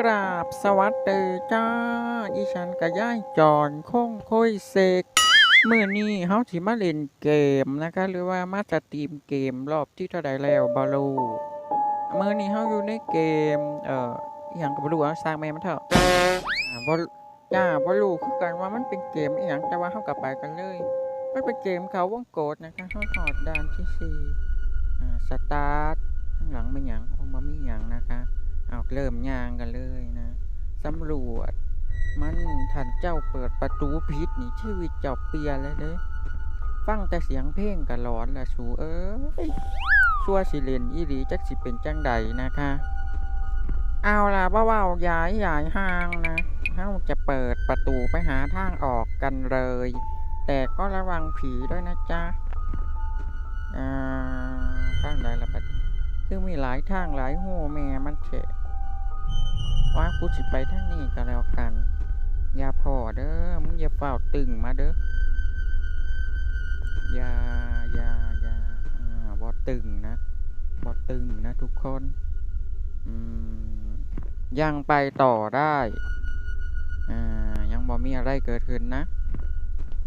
กราบสวัสดีจ้าอีฉันกับย่ายจอนคงค่อยเสกเมื่อนี้เฮาสิมาเล่นเกมนะคะ หรือว่ามาสตรีมเกมรอบที่เท่าใดแล้วบาลูเมื่อนี้เฮาอยู่ในเกม เอ่ออหยังก็บ่รู้อะสร้างแม่มันเถอะอ่าบ่จ้าบ่รู้คือกันว่ามันเป็นเกมอีหยังแต่ว่าเฮาก็ไปกันเลย มันเป็นเกมเขาวงโกดนะคะเฮาถอดด่านที่สี่อ่าสตาร์ทข้างหลังไม่หยังโอ้บ่มีหยังนะคะ เอาเริ่มย่างกันเลยนะสำรวจ มันท่านเจ้าเปิดประตูพิษนี่ชีวิตเจ้าเปลี่ยนเลยเด้ฟังแต่เสียงเพลงก็ร้อนละสูเอ้ยชั่วสิเลนอีหลีจักสิเป็นจังใดนะคะ เอาล่ะว่าว่าๆย้ายย้ายห่างนะเราจะเปิดประตูไปหาทางออกกันเลย แต่ก็ระวังผีด้วยนะจ๊ะอ่าทางใดละบัดนี้ คือมีหลายทางหลายหูแม่มันเถะว่ากูสิไปทางนี้ก็แล้วกัน อย่าพอเด้อมึงอย่าเฝ้าตึงมาเด้ออย่าอย่าอย่าอ่าบ่ตึงนะบ่ตึงนะทุกคนอืมยังไปต่อได้อ่ายังบ่มีอะไรเกิดขึ้นนะ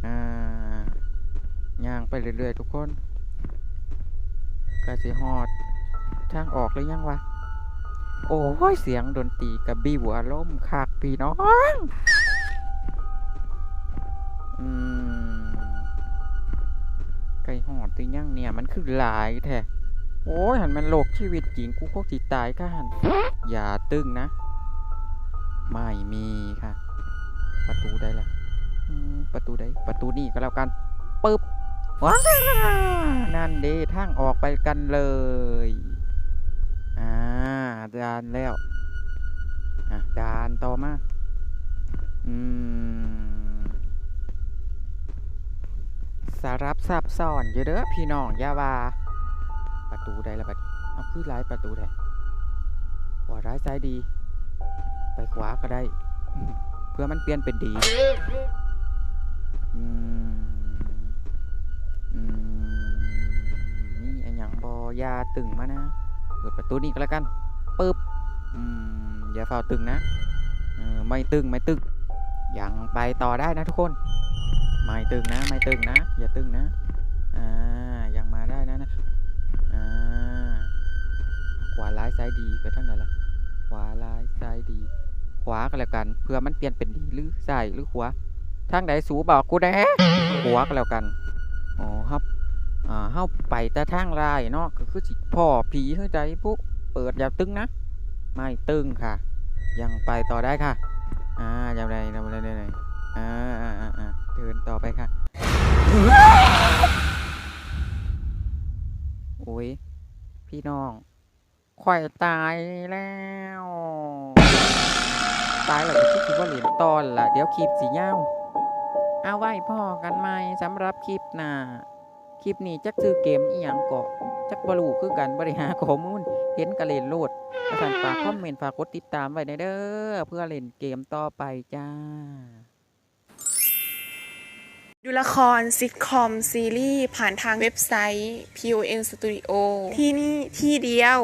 อ่าย่างไปเรื่อยๆทุกคนกสิฮอด ทางออกหรือยังวะ โอ้ยเสียงดนตรีกับบีบอารมคักพี่น้อง อืม ไก่หอดตียังเนี่ย มันคือหลายแท้ โอ้ยหันมันโลกชีวิตจริงกูคงสิตายก็หัน อย่าตึงนะ ไม่มีค่ะ ประตูได้ละประตูได้ ประตูนี่ก็แล้วกันปึ๊บว้านั่นด้ทางออกไปกันเลยานแล้วอะดานต่อมาอืมสารับซับซ้อนอยู่เด้อพี่น้องยาวา ประตูใดละบัดเอาคือร้ายประตูใดขวาร้ายซ้ายดี ไปขวาก็ได้ เพื่อมันเปลี่ยนเป็นดีอืมอืมนี่อันยังบอยาตึงมานะ เปิดประตูนี่ก็แล้วกัน ปึ๊บอย่าเฝ้าตึงนะไม่ตึงไม่ตึงยังไปต่อได้นะทุกคน ไม่ตึงนะ ไม่ตึงนะ อย่าตึงนะอ่ายังมาได้นะนะอ่าขวาร้ายซ้ายดีไปทางไหนล่ะขวาร้ายซ้ายดี ขวาก็แล้วกันเพื่อมันเปลี่ยนเป็นดีหรือซ้ายหรือขวาทางไหนสูบอกกูแน่ขวาก็แล้วกันอ๋อครับอ่าเฮาไปแต่ทางลายเนาะก็คือสิพ่อผีเฮ้ยใดปุ๊ เปิดย่าตึงนะ ไม่ตึงค่ะ ยังไปต่อได้ค่ะ อ่ายังไงยังไงยังไงอ่าอ่าอ่าอ่าเดินต่อไปค่ะ โอ้ย พี่น้องข่อยตายแล้ว ตายแล้วคิดว่าเหรียญตอนล่ะ เดี๋ยวคลิปสีเย้า เอาไว้พ่อกันไหมสำหรับคลิปหน้า คลิปนี้จักซื้อเกมอีหยังเกาะจักบรูคือกันบริหารข้อมูลเห็นกระเล่นโลดอาจารย์ฝากคอมเมนต์ฝากกดติดตามไว้ในเด้อเพื่อเล่นเกมต่อไปจ้า ดูละครซิทคอมซีรีส์ผ่านทางเว็บไซต์ PON Studio ที่นี่ที่เดียว